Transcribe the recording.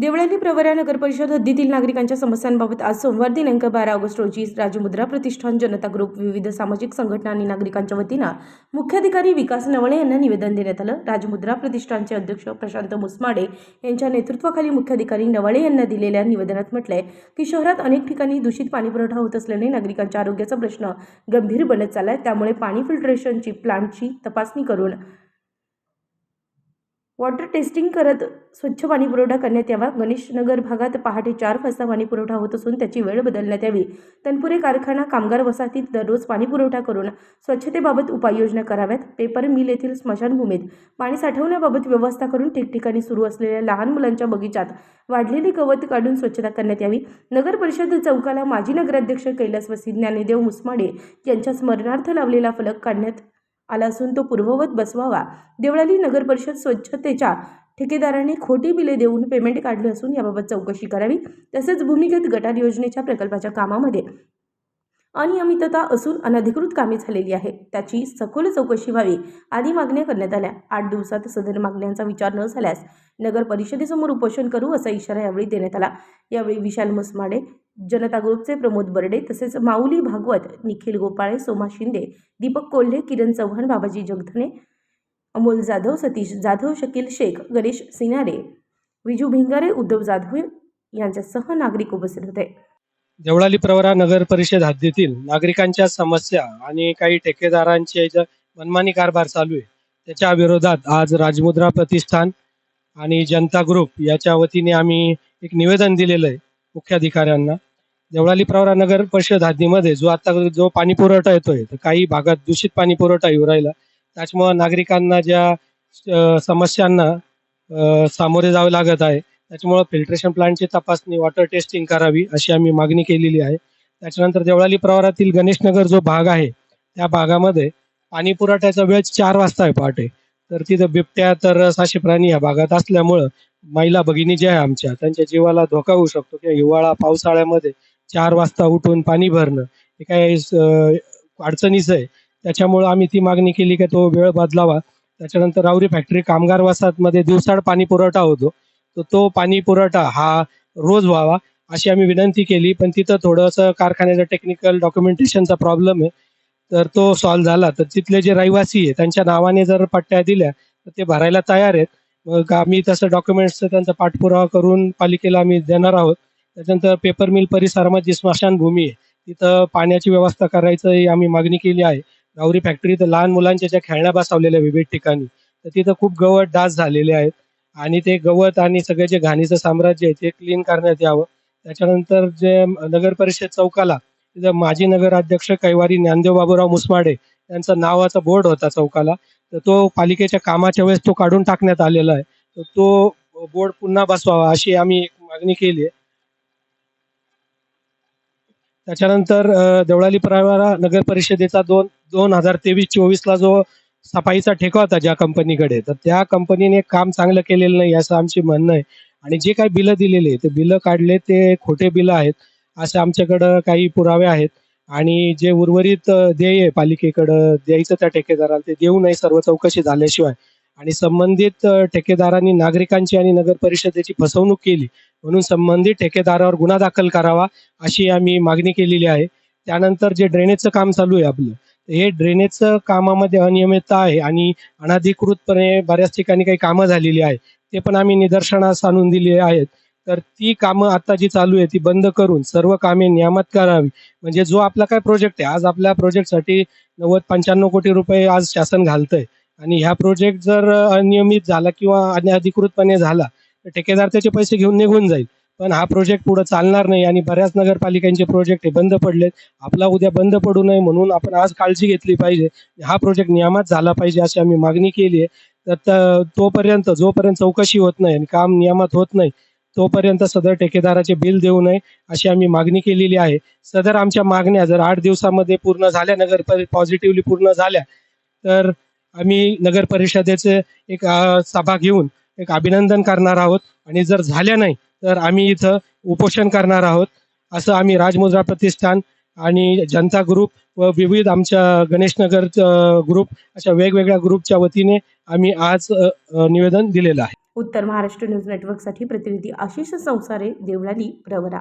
देवळाली प्रवरा नगर परिषद हद्दीतील नागरिकांच्या समस्यांबाबत आज सोमवार दिनांक बारा ऑगस्ट रोजी राजमुद्रा प्रतिष्ठान जनता ग्रुप विविध सामाजिक संघटना आणि नागरिकांच्या वतीनं मुख्याधिकारी विकास नवळे यांना निवेदन देण्यात आलं. राजमुद्रा प्रतिष्ठानचे अध्यक्ष प्रशांत मुसमाडे यांच्या नेतृत्वाखाली मुख्याधिकारी नवळे यांना दिलेल्या निवेदनात म्हटलंय की शहरात अनेक ठिकाणी दूषित पाणीपुरवठा होत असल्याने नागरिकांच्या आरोग्याचा प्रश्न गंभीर बनत चाललाय. त्यामुळे पाणी फिल्ट्रेशनची प्लांटची तपासणी करून वॉटर टेस्टिंग करत स्वच्छ पाणी पुरवठा करण्यात यावा. गणेशनगर भागात पहाटे चार वाजता पाणी पुरवठा होत असून त्याची वेळ बदलण्यात यावी. तनपुरे कारखाना कामगार वसाहतीत दररोज पाणी पुरवठा करून स्वच्छतेबाबत उपाययोजना कराव्यात. पेपर मिल येथील स्मशानभूमीत पाणी साठवण्याबाबत व्यवस्था करून ठिकठिकाणी सुरू असलेल्या लहान मुलांच्या बगीचात वाढलेली गवत काढून स्वच्छता करण्यात यावी. नगर परिषद चौकाला माजी नगराध्यक्ष कैलासवासी ज्ञानेदेव मुसमाडे यांच्या स्मरणार्थ लावलेला फलक काढण्यात आला असून तो पूर्ववत बसवावा. देवळाली नगर परिषद स्वच्छतेच्या ठेकेदाराने खोटी बिले देऊन पेमेंट काढले असून याबाबत चौकशी करावी. तसेच भूमिगत गटार योजनेच्या प्रकल्पाच्या कामामध्ये अनियमितता असून अनधिकृत कामे झालेली आहे त्याची सखोल चौकशी व्हावी आदी मागण्या करण्यात आल्या. आठ दिवसात सदर मागण्यांचा विचार न झाल्यास नगर परिषदेसमोर उपोषण करू असा इशारा यावेळी देण्यात आला. यावेळी विशाल मसमाडे जनता ग्रुपचे प्रमोद बर्डे तसेच माऊली भागवत निखिल गोपाळे सोमा शिंदे दीपक कोल्हे किरण चव्हाण बाबाजी जगधने अमोल जाधव सतीश जाधव शकील शेख गणेश सिनारे विजू भिंगारे उद्धव जाधव यांच्यासह नागरिक उपस्थित होते. देवळाली प्रवरा नगर परिषद हद्दीतील नागरिकांच्या समस्या आणि काही ठेकेदारांचे मनमानी कारभार चालू आहे त्याच्या विरोधात आज राजमुद्रा प्रतिष्ठान आणि जनता ग्रुप याच्या वतीने आम्ही एक निवेदन दिलेलं आहे मुख्याधिकाऱ्यांना. देवळाली प्रवरा नगर परिषद हद्दीमध्ये जो आता जो पाणी पुरवठा येतोय तर काही भागात दूषित पाणी पुरवठा येऊ राहिला. त्याच्यामुळे नागरिकांना ज्या समस्यांना सामोरे जावे लागत आहे त्याच्यामुळे फिल्ट्रेशन प्लांटची तपासणी वॉटर टेस्टिंग करावी अशी आम्ही मागणी केलेली आहे. त्याच्यानंतर देवळाली प्रवारातील गणेशनगर जो भाग आहे त्या भागामध्ये पाणी पुरवठ्याचा वेळ चार वाजता आहे पहाटे. तर तिथं बिबट्या तर साशे प्राणी या भागात असल्यामुळं महिला भगिनी ज्या आहे आमच्या त्यांच्या जीवाला धोका होऊ शकतो किंवा हिवाळा पावसाळ्यामध्ये चार वाजता उठून पाणी भरणं हे काही अडचणीचं आहे. त्याच्यामुळं आम्ही ती मागणी केली की तो वेळ बदलावा. त्याच्यानंतर रावरी फॅक्टरी कामगार वसाहतमध्ये दिवसाड पाणी पुरवठा होतो. तर तो पाणी पुरवठा हा रोज व्हावा अशी आम्ही विनंती केली. पण तिथं थोडंसं कारखान्याचा टेक्निकल डॉक्युमेंटेशनचा प्रॉब्लेम आहे. तर तो सॉल्व्ह झाला. तर तिथले जे रहिवासी आहे त्यांच्या नावाने जर पट्ट्या दिल्या तर ते भरायला तयार आहेत. मग आम्ही तसं डॉक्युमेंट्सचं त्यांचा पाठपुरावा करून पालिकेला आम्ही देणार आहोत. त्याच्यानंतर पेपर मिल परिसरामध्ये जी स्मशानभूमी आहे तिथं पाण्याची व्यवस्था करायचं ही आम्ही मागणी केली आहे. गावरी फॅक्टरी तर लहान मुलांच्या ज्या खेळण्या बसवलेल्या विविध ठिकाणी तर तिथं खूप गवत डास झालेले आहेत. आणि ते गवत आणि सगळे जे घाणीचं साम्राज्य आहे ते क्लीन करण्यात यावं. त्याच्यानंतर जे नगर परिषद चौकाला तिथं माजी नगराध्यक्ष कैवारी ज्ञानदेव बाबूराव मुसमाडे यांचा नावाचा बोर्ड होता चौकाला तर तो पालिकेच्या कामाच्या वेळेस तो काढून टाकण्यात आलेला आहे. तर तो बोर्ड पुन्हा बसवावा अशी आम्ही एक मागणी केली आहे. त्याच्यानंतर देवळाली परवारा नगर परिषदेचा दोन दोन हजार तेवीस चोवीसला जो सफाईचा ठेका होता ज्या कंपनीकडे तर त्या कंपनीने काम चांगलं केलेलं नाही असं आमची म्हणणं आहे. आणि जे काही बिलं दिलेले ते बिलं काढले ते खोटे बिलं आहेत असे आमच्याकडं काही पुरावे आहेत. आणि जे उर्वरित देय आहे पालिकेकडं द्यायचं त्या ठेकेदाराला ते देऊ नये सर्व चौकशी झाल्याशिवाय. आणि संबंधित ठेकेदारांनी नागरिकांची आणि नगर परिषदेची फसवणूक केली म्हणून संबंधित ठेकेदारावर गुन्हा दाखल करावा अशी आम्ही मागणी केलेली आहे. त्यानंतर जे ड्रेनेजचं काम चालू आहे आपलं हे ड्रेनेजचं कामामध्ये अनियमितता आहे आणि अनधिकृतपणे बऱ्याच ठिकाणी काही कामं झालेली आहे ते पण आम्ही निदर्शनास आणून दिली आहेत. तर ती कामं आता जी चालू आहे ती बंद करून सर्व कामे नियमित करावी. म्हणजे जो आपला काय प्रोजेक्ट आहे आज आपल्या प्रोजेक्टसाठी नव्वद पंच्याण्णव कोटी रुपये आज शासन घालतंय. आणि ह्या प्रोजेक्ट जर अनियमित झाला किंवा अनधिकृतपणे झाला तर ठेकेदार त्याचे पैसे घेऊन निघून जाईल. पण हा प्रोजेक्ट पुढे चालणार नाही आणि बऱ्याच नगरपालिकांचे प्रोजेक्ट हे बंद पडलेत. आपला उद्या बंद पडू नये म्हणून आपण आज काळजी घेतली पाहिजे. हा प्रोजेक्ट नियमात झाला पाहिजे अशी आम्ही मागणी केली आहे. तर त- तोपर्यंत जोपर्यंत चौकशी होत नाही आणि काम नियमात होत नाही तोपर्यंत सदर ठेकेदाराचे बिल देऊ नये अशी आम्ही मागणी केलेली आहे. सदर आमच्या मागण्या जर आठ दिवसामध्ये पूर्ण झाल्या नगर पॉझिटिव्हली पूर्ण झाल्या तर आम्ही नगर परिषदेचे एक सभा घेऊन एक अभिनंदन करणार आहोत. आणि जर झाल्या नाही तर आम्ही इथं उपोषण करणार आहोत. असं आम्ही राजमुद्रा प्रतिष्ठान आणि जनता ग्रुप व विविध आमच्या गणेशनगर ग्रुप अशा वेगवेगळ्या ग्रुपच्या वतीने आम्ही आज निवेदन दिलेलं आहे. उत्तर महाराष्ट्र न्यूज नेटवर्कसाठी प्रतिनिधी आशिष संसारे देवळाली प्रवरा